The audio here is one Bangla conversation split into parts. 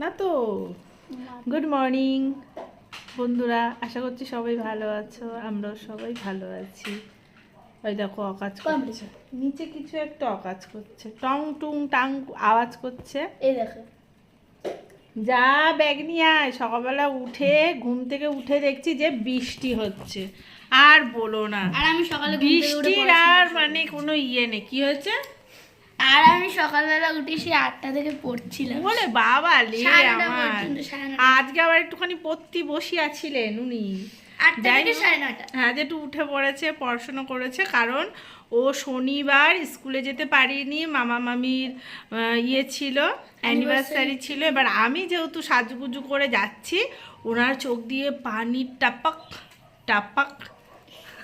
না তো গুড মর্নিং বন্ধুরা আশা করছি সবাই ভালো আছো আমরাও সবাই ভালো আছি। ওই দেখো অকাজ করছে। নিচে কিছু একটা অকাজ করছে। টং টুং টাং আওয়াজ করছে। এই দেখো। যা ব্যাগ নিয়ে আয়। সকালবেলা উঠে ঘুম থেকে উঠে দেখছি যে বৃষ্টি হচ্ছে। আর বলো না। আর আমি সকালে বৃষ্টির আর মানে কোনো ইয়ে নেই। কি হয়েছে? আর আমি সকালবেলা উঠে সেই আটটা থেকে পড়ছিলাম। বলে বাবা লে আমার। আজকে আবার একটুখানি পত্তি বসিয়াছিলেন উনি হ্যাঁ যে একটু উঠে পড়েছে পড়াশোনা করেছে কারণ ও শনিবার স্কুলে যেতে পারিনি মামা মামির ইয়ে ছিল অ্যানিভার্সারি ছিল। এবার আমি যেহেতু সাজুগুজু করে যাচ্ছি ওনার চোখ দিয়ে পানি টাপাক টাপাক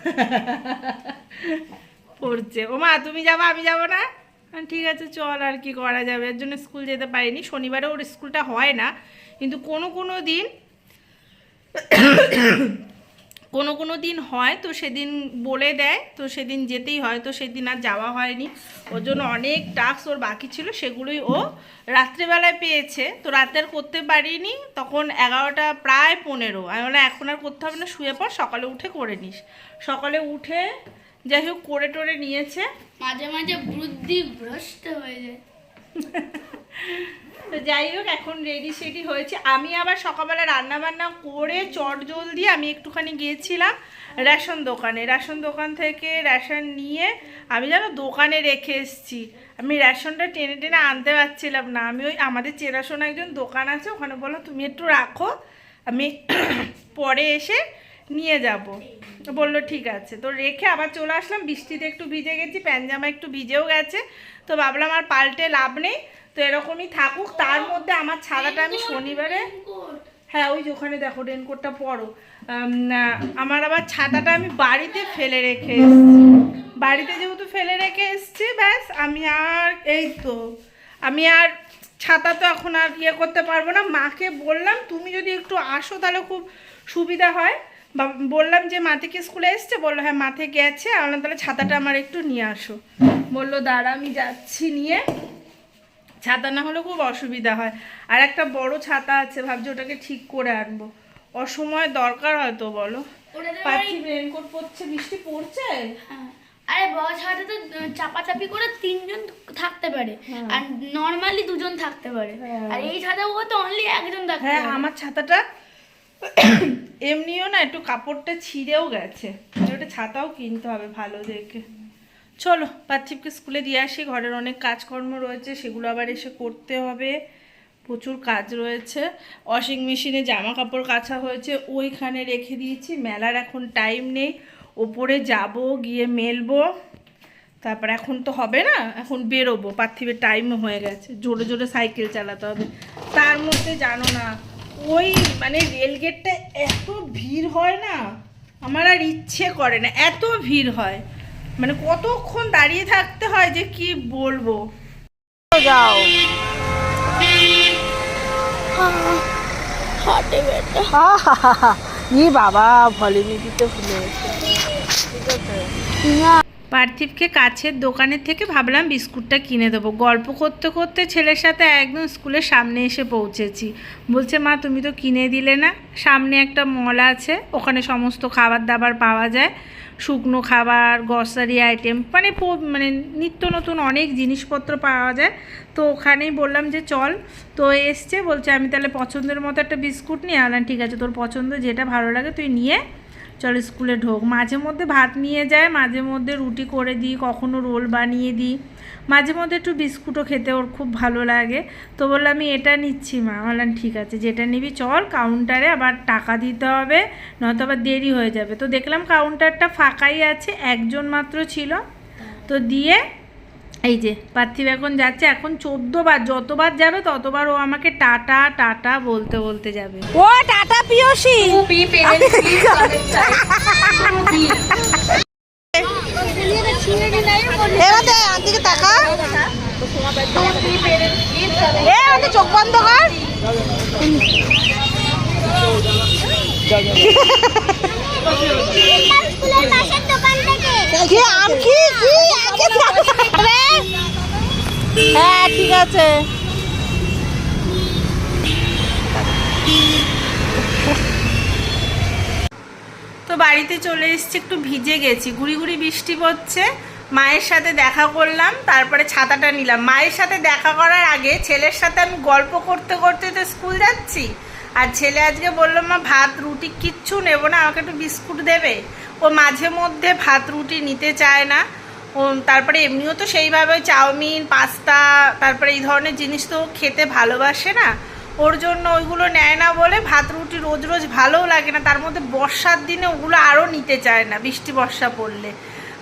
পড়ছে। ও মা তুমি যাব আমি যাব না? ঠিক আছে, চল আর কি করা যাবে। এর জন্য স্কুল যেতে পারিনি। শনিবারে ওর স্কুলটা হয় না। কিন্তু কোনো কোনো দিন কোনো কোনো দিন হয়, তো সেদিন বলে দেয়, তো সেদিন যেতেই হয়, তো সেদিন আর যাওয়া হয়নি। ওর জন্য অনেক টাস্ক ওর বাকি ছিল, সেগুলোই ও রাত্রেবেলায় পেয়েছে। তো রাতে আর করতে পারিনি। তখন এগারোটা, প্রায় পনেরো। আমি বললাম, এখন আর করতে হবে না, শুয়ে পর সকালে উঠে করে নিস। সকালে উঠে যাই হোক করে টোরে নিয়েছে। মাঝে মাঝে বুদ্ধি ভ্রষ্ট হয়ে যায়। তো যাই হোক এখন রেডি সেডি হয়েছে। আমি আবার সকালবেলা রান্না বান্না করে চট জল দিয়ে আমি একটুখানি গিয়েছিলাম রেশন দোকানে। রেশন দোকান থেকে রেশন নিয়ে আমি যেন দোকানে রেখে এসেছি। আমি রেশনটা টেনে টেনে আনতে পারছিলাম না। আমি ওই আমাদের চেনাশোনা একজন দোকান আছে ওখানে বলল তুমি একটু রাখো। আমি পরে এসে নিয়ে যাব। বলল ঠিক আছে। তো রেখে আবার চলে আসলাম। বৃষ্টিতে একটু ভিজে গেছি প্যানজামা একটু ভিজেও গেছে। তো ভাবলাম আর পাল্টে লাভ নেই। তো এরকমই থাকুক। তার মধ্যে আমার ছাদাটা আমি শনিবারে হ্যাঁ ওই যে ওখানে দেখো রেনকোটটা পরো। আম, আমার আবার ছাতাটা আমি বাড়িতে ফেলে রেখে বাড়িতে যেহেতু ফেলে রেখে এসেছি ব্যাস আমি আর এই তো আমি আর ছাতা তো এখন আর ইয়ে করতে পারব না। মাকে বললাম তুমি যদি একটু আসো তাহলে খুব সুবিধা হয়। বললাম যে মা থেকে স্কুলে এসছে বলল হ্যাঁ মাথে গেছে আমি তাহলে ছাতাটা আমার একটু নিয়ে আসো। বলল দাঁড়া আমি যাচ্ছি নিয়ে। ছাতা না হলে খুব অসুবিধা হয়। আর একটা বড় ছাতা আছে ভাবছি ওটাকে ঠিক করে আনব। অসময় দরকার হয়তো বলো। ওটাতে রেনকোট পড়ছে বৃষ্টি পড়ছে? হ্যাঁ। আরে বড় ছাদে তো চাপাচাপি করে তিনজন থাকতে পারে। হ্যাঁ। আর নর্মালি দুজন থাকতে পারে। হ্যাঁ। আর এই ছাদে ও তো অনলি একজন থাকতে হ্যাঁ আমার ছাতাটা এমনিও না একটু কাপড়টা ছিঁড়েও গেছে। ওটা ছাতাও কিনতে হবে ভালো দেখে। চলো, পার্থিবকে স্কুলে দিয়ে আসি, ঘরের অনেক কাজকর্ম রয়েছে, সেগুলো আবার এসে করতে হবে। প্রচুর কাজ রয়েছে। ওয়াশিং মেশিনে জামা কাপড় কাচা হয়েছে, ওইখানে রেখে দিয়েছি। মেলার এখন টাইম নেই, ওপরে যাব, গিয়ে মেলবো। তারপর এখন তো হবে না, এখন বেরোবো। পার্থিবের টাইমও হয়ে গেছে, জোরে জোরে সাইকেল চালাতে হবে। তার মধ্যে জানো না ওই মানে রেলগেটটা এত ভিড় হয় না আমার আর ইচ্ছে করে না এত ভিড় হয়। মানে কতক্ষণ দাঁড়িয়ে থাকতে হয় যে কি বলব। যাও। ই বাবা ভলিনি দিতে ভুলে পার্থিবকে কাছের দোকানের থেকে ভাবলাম বিস্কুটটা কিনে দেবো। গল্প করতে করতে ছেলের সাথে একদম স্কুলের সামনে এসে পৌঁছেছি। বলছে, মা, তুমি তো কিনে দিলে না? সামনে একটা মল আছে, ওখানে সমস্ত খাবার দাবার পাওয়া যায়। শুকনো খাবার গ্রসারি আইটেম মানে মানে নিত্য নতুন অনেক জিনিসপত্র পাওয়া যায়। তো ওখানেই বললাম যে, চল। তো এসছে, বলছে, আমি তাহলে পছন্দের মতো একটা বিস্কুট নিয়ে আনলাম। ঠিক আছে, তোর পছন্দ যেটা ভালো লাগে তুই নিয়ে চল স্কুলে ঢোক। মাঝে মধ্যে ভাত নিয়ে যায়, মাঝে মধ্যে রুটি করে দিই, কখনো রোল বানিয়ে দিই। মাঝে মধ্যে একটু বিস্কুটও খেতে ওর খুব ভালো লাগে। তো বললাম, আমি এটা নিচ্ছি মা। বললাম, ঠিক আছে, যেটা নিবি চল কাউন্টারে আবার টাকা দিতে হবে, নয়তো আবার দেরি হয়ে যাবে। তো দেখলাম কাউন্টারটা ফাঁকাই আছে, একজন মাত্র ছিল। তো দিয়ে এই যে পার্থিব এখন যাচ্ছে এখন চোদ্দ বার যতবার যাবে ততবার ও আমাকে টাটা টাটা বলতে বলতে যাবে। ও টাটা পিয়সী। চোখ বন্ধ কর। কি আম কি হ্যাঁ ঠিক আছে। তো বাড়িতে চলে এসছি, একটু ভিজে গেছি। গুড়ি গুড়ি বৃষ্টি পড়ছে। মায়ের সাথে দেখা করলাম, তারপরে ছাতাটা নিলাম। মায়ের সাথে দেখা করার আগে ছেলের সাথে আমি গল্প করতে করতে তো স্কুল যাচ্ছি। আর ছেলে আজকে বলল, মা, ভাত, রুটি কিচ্ছু নেব না, আমাকে একটু বিস্কুট দেবে। ও মাঝে মধ্যে ভাত, রুটি নিতে চায় না। তারপরে এমনিও তো সেইভাবে চাউমিন, পাস্তা, তারপরে এই ধরনের জিনিস তো খেতে ভালোবাসে না। ওর জন্য ওইগুলো নেয় না বলে ভাত, রুটি রোজ রোজ ভালোও লাগে না। তার মধ্যে বর্ষার দিনে ওগুলো আরও নিতে চায় না, বৃষ্টি, বর্ষা পড়লে।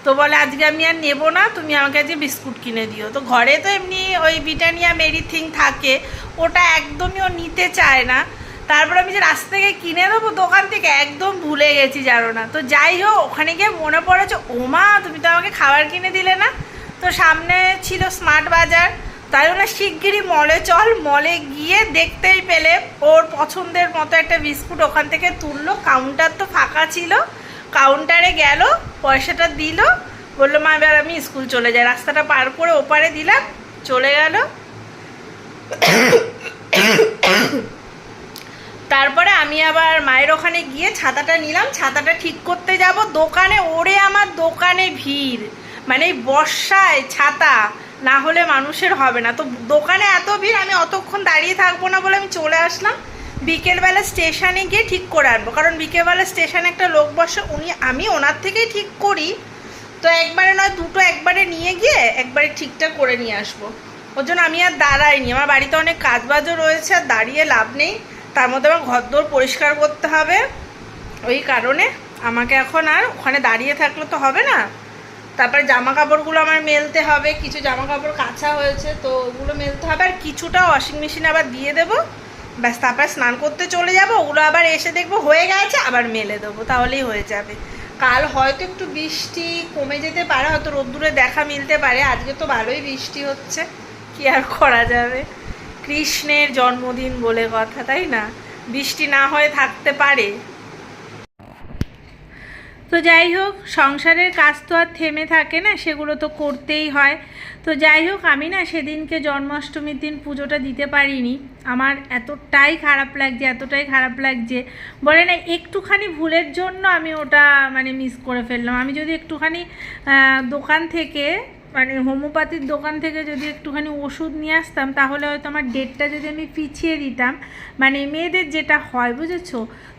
তো বলে, আজকে আমি আর নেব না, তুমি আমাকে আজকে বিস্কুট কিনে দিও। তো ঘরে তো এমনি ওই ব্রিটানিয়া মেরি থিং থাকে, ওটা একদমই ও নিতে চায় না। তারপর আমি যে রাস্তা থেকে কিনে দেবো দোকান থেকে, একদম ভুলে গেছি জানো না। তো যাই হোক, ওখানে গিয়ে মনে পড়েছে, ওমা, তুমি তো আমাকে খাবার কিনে দিলে না? তো সামনে ছিল স্মার্ট বাজার তাই ওরা শিগগিরই মলে চল মলে গিয়ে দেখতেই পেলে। ওর পছন্দের মতো একটা বিস্কুট ওখান থেকে তুললো। কাউন্টার তো ফাঁকা ছিল। কাউন্টারে গেল, পয়সাটা দিল। বলল, মা, এবার আমি স্কুল চলে যাই। রাস্তাটা পার করে ওপারে দিলাম, চলে গেল। তারপরে আমি আবার মায়ের ওখানে গিয়ে ছাতাটা নিলাম, ছাতাটা ঠিক করতে যাব। দোকানে ওরে আমার দোকানে ভিড় মানে বর্ষায় ছাতা, না হলে মানুষের হবে না। তো দোকানে এত ভিড়, আমি অতক্ষণ দাঁড়িয়ে থাকব না বলে আমি চলে আসলাম। বিকেলবেলা স্টেশনে গিয়ে ঠিক করে আনব। কারণ বিকেলবেলা স্টেশনে একটা লোক বসে, উনি, আমি ওনার থেকেই ঠিক করি। তো একবারে নয়, দুটো একবারে নিয়ে গিয়ে একবারে ঠিকঠাক করে নিয়ে আসব। ওর জন্য আমি আর দাঁড়াইনি। আমার বাড়িতে অনেক কাজবাজও রয়েছে, আর দাঁড়িয়ে লাভ নেই। তার মধ্যে আমার ঘরদোর পরিষ্কার করতে হবে। ওই কারণে আমাকে এখন আর ওখানে দাঁড়িয়ে থাকলে তো হবে না। তারপরে জামা কাপড়গুলো আমার মেলতে হবে, কিছু জামা কাপড় কাঁচা হয়েছে, তো ওগুলো মেলতে হবে। আর কিছুটা ওয়াশিং মেশিনে আবার দিয়ে দেবো। ব্যাস, তারপরে স্নান করতে চলে যাব। ওগুলো আবার এসে দেখব হয়ে গেছে, আবার মেলে দেবো। তাহলেই হয়ে যাবে। কাল হয়তো একটু বৃষ্টি কমে যেতে পারে, হয়তো রোদ্দুরে দেখা মিলতে পারে। আজকে তো ভালোই বৃষ্টি হচ্ছে। কি আর করা যাবে? কৃষ্ণের জন্মদিন বলে কথা, তাই না? বৃষ্টি না হয়ে থাকতে পারে। তো যাই হোক, সংসারের কাজ তো আর থেমে থাকে না, সেগুলো তো করতেই হয়। তো যাই হোক, আমি না সেদিনকে জন্মাষ্টমীর দিন পুজোটা দিতে পারিনি। আমার এতটাই খারাপ লাগছে, এতটাই খারাপ লাগছে। বলে না, একটুখানি ভুলের জন্য আমি ওটা মানে মিস করে ফেললাম। আমি যদি একটুখানি দোকান থেকে মানে হোমিওপ্যাথির দোকান থেকে যদি একটুখানি ওষুধ নিয়ে আসতাম, তাহলে হয়তো আমার ডেটটা যদি আমি পিছিয়ে দিতাম। মানে মেয়েদের যেটা হয়, বুঝেছ?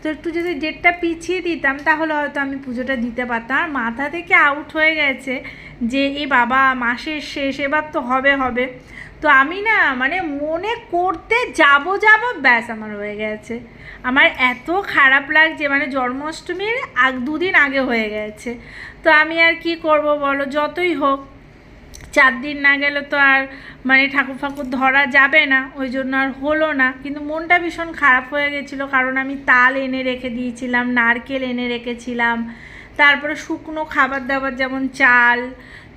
তো একটু যদি ডেটটা পিছিয়ে দিতাম, তাহলে হয়তো আমি পুজোটা দিতে পারতাম। আর মাথা থেকে আউট হয়ে গেছে যে, এ বাবা, মাসের শেষ, এবার তো হবে হবে। তো আমি না মানে মনে করতে যাব যাব, ব্যাস আমার হয়ে গেছে। আমার এত খারাপ লাগছে মানে জন্মাষ্টমীর আগ দুদিন আগে হয়ে গেছে। তো আমি আর কি করব বলো? যতই হোক। চার দিন না গেলে তো আর মানে ঠাকুর ফাকুর ধরা যাবে না, ওই জন্য আর হলো না। কিন্তু মনটা ভীষণ খারাপ হয়ে গেছিল, কারণ আমি তাল এনে রেখে দিয়েছিলাম, নারকেল এনে রেখেছিলাম, তারপরে শুকনো খাবার দাবার যেমন চাল,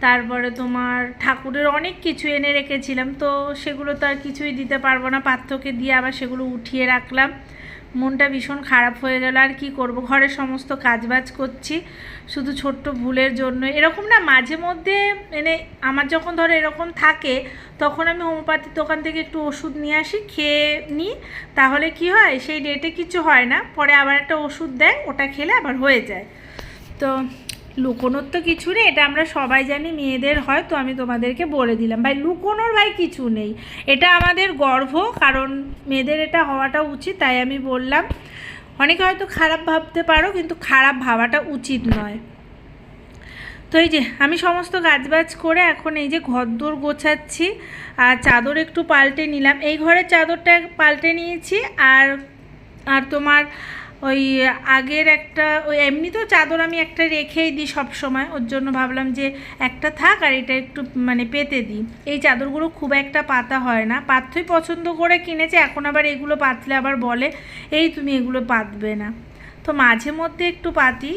তারপরে তোমার ঠাকুরের অনেক কিছু এনে রেখেছিলাম, তো সেগুলো তো আর কিছুই দিতে পারব না, পাত্রকে দিয়ে আবার সেগুলো উঠিয়ে রাখলাম। মনটা ভীষণ খারাপ হয়ে গেল, আর কি করব? ঘরের সমস্ত কাজবাজ করছি, শুধু ছোট্ট ভুলের জন্য। এরকম না, মাঝে মধ্যে মানে আমার যখন ধরো এরকম থাকে, তখন আমি হোমিওপ্যাথির দোকান থেকে একটু ওষুধ নিয়ে আসি, খেয়ে নিই তাহলে কি হয়, সেই ডেটে কিছু হয় না, পরে আবার একটা ওষুধ দেয়, ওটা খেলে আবার হয়ে যায়। তো লুকোনোর তো কিছু নেই, এটা আমরা সবাই জানি, মেয়েদের হয়, তো আমি তোমাদেরকে বলে দিলাম। ভাই, লুকোনোর ভাই কিছু নেই। এটা আমাদের গর্ব, কারণ মেয়েদের এটা হওয়াটা উচিত, তাই আমি বললাম। অনেকে হয়তো খারাপ ভাবতে পারো, কিন্তু খারাপ ভাবাটা উচিত নয়। তো এই যে, আমি সমস্ত কাজবাজ করে এখন এই যে ঘরদোর গোছাচ্ছি, আর চাদর একটু পাল্টে নিলাম। এই ঘরের চাদরটা পাল্টে নিয়েছি, আর আর তোমার ওই আগের একটা, ওই এমনি তো চাদর আমি একটা রেখেই দিই সব সময় ওর জন্য ভাবলাম যে একটা থাক আর এটা একটু মানে পেতে দিই। এই চাদরগুলো খুব একটা পাতা হয় না পাথই পছন্দ করে কিনেছে, এখন আবার এগুলো পাতলে আবার বলে, এই তুমি এগুলো পাতবে না। তো মাঝে মধ্যে একটু পাতি,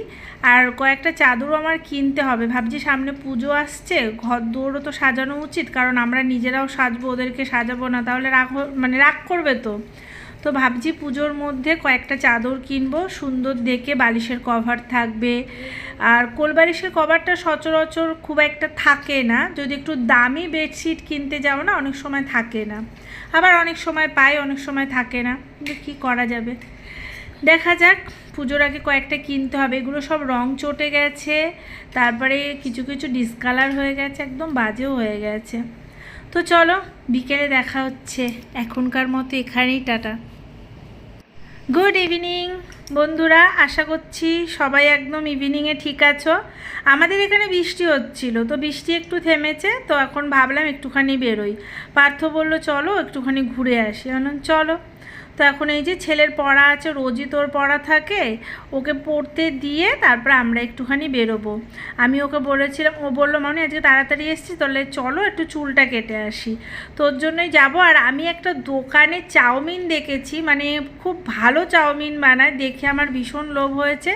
আর কয়েকটা চাদরও আমার কিনতে হবে। ভাবছি সামনে পুজো আসছে, ঘর দৌড়ও তো সাজানো উচিত, কারণ আমরা নিজেরাও সাজবো, ওদেরকে সাজাবো না, তাহলে রাখ মানে রাগ করবে তো। তো ভাবছি পুজোর মধ্যে কয়েকটা চাদর কিনবো, সুন্দর দেখে বালিশের কভার থাকবে। আর কোল বালিশের কভারটা সচরাচর খুব একটা থাকে না। যদি একটু দামি বেডশিট কিনতে যাও না, অনেক সময় থাকে না। আবার অনেক সময় পাই, অনেক সময় থাকে না। কী করা যাবে? দেখা যাক, পুজোর আগে কয়েকটা কিনতে হবে। এগুলো সব রং চটে গেছে। তারপরে কিছু কিছু ডিসকালার হয়ে গেছে, একদম বাজেও হয়ে গেছে। তো চলো, বিকেলে দেখা হচ্ছে। এখনকার মতো এখানেই, টাটা। গুড ইভিনিং বন্ধুরা, আশা করছি সবাই একদম ইভিনিংয়ে ঠিক আছো। আমাদের এখানে বৃষ্টি হচ্ছিল, তো বৃষ্টি একটু থেমেছে, তো এখন ভাবলাম একটুখানি বেরোই। পার্থ বলল, চলো একটুখানি ঘুরে আসি। এখন চলো। তো এখন এই যে ছেলের পড়া আছে, রোজই তোর পড়া থাকে, ওকে পড়তে দিয়ে তারপর আমরা একটুখানি বেরোবো। আমি ওকে বলেছিলাম, ও বলল মানে আজকে তাড়াতাড়ি এসেছি তাহলে চলো একটু চুলটা কেটে আসি। তোর জন্যই যাব, আর আমি একটা দোকানে চাউমিন দেখেছি মানে খুব ভালো চাউমিন বানায়, দেখে আমার ভীষণ লোভ হয়েছে।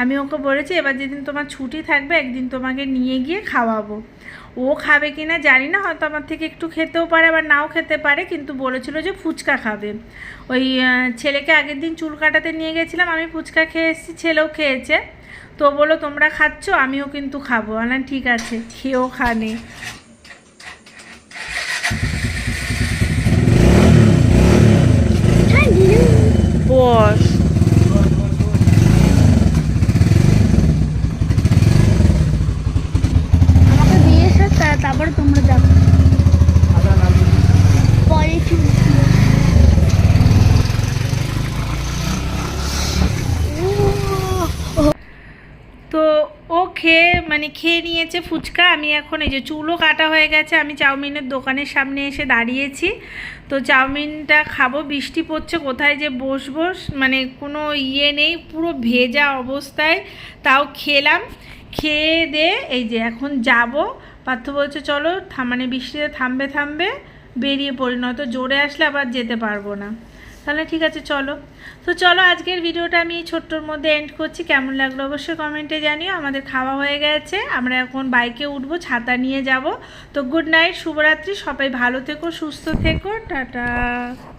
আমি ওকে বলেছি, এবার যেদিন তোমার ছুটি থাকবে, একদিন তোমাকে নিয়ে গিয়ে খাওয়াবো। ও খাবে কি না জানি না, হয়তো আমার থেকে একটু খেতেও পারে আবার নাও খেতে পারে, কিন্তু বলেছিল যে ফুচকা খাবে। ওই ছেলেকে আগের দিন চুল কাটাতে নিয়ে গেছিলাম, আমি ফুচকা খেয়ে এসেছি, ছেলেও খেয়েছে। তো বলো তোমরা খাচ্ছ, আমিও কিন্তু খাব। না ঠিক আছে, খেয়েও খানে বস আমাকে দিয়ে এসে তা- তারপরে তোমরা যাবে পরে চুল তো ও খেয়ে মানে খেয়ে নিয়েছে ফুচকা। আমি এখন এই যে চুলও কাটা হয়ে গেছে। আমি চাউমিনের দোকানের সামনে এসে দাঁড়িয়েছি। তো চাউমিনটা খাব, বৃষ্টি পড়ছে, কোথায় যে বসবো মানে কোনো ইয়ে নেই, পুরো ভেজা অবস্থায়। তাও খেলাম। খেয়ে দে, এই যে এখন যাব। পার্থ বলছে, চলো মানে বৃষ্টিতে থামবে থামবে, বেরিয়ে পড়ি, নয়তো জোরে আসলে আবার যেতে পারব না। তাহলে ঠিক আছে, চলো। তো চলো, আজকের ভিডিওটা আমি ছোট্টর মধ্যে এন্ড করছি। কেমন লাগল অবশ্যই কমেন্টে জানিও। আমাদের খাওয়া হয়ে গেছে। আমরা এখন বাইকে উঠবো, ছাতা নিয়ে যাব। তো গুড নাইট শুভরাত্রি। সবাই ভালো থেকো, সুস্থ থেকো। টাটা।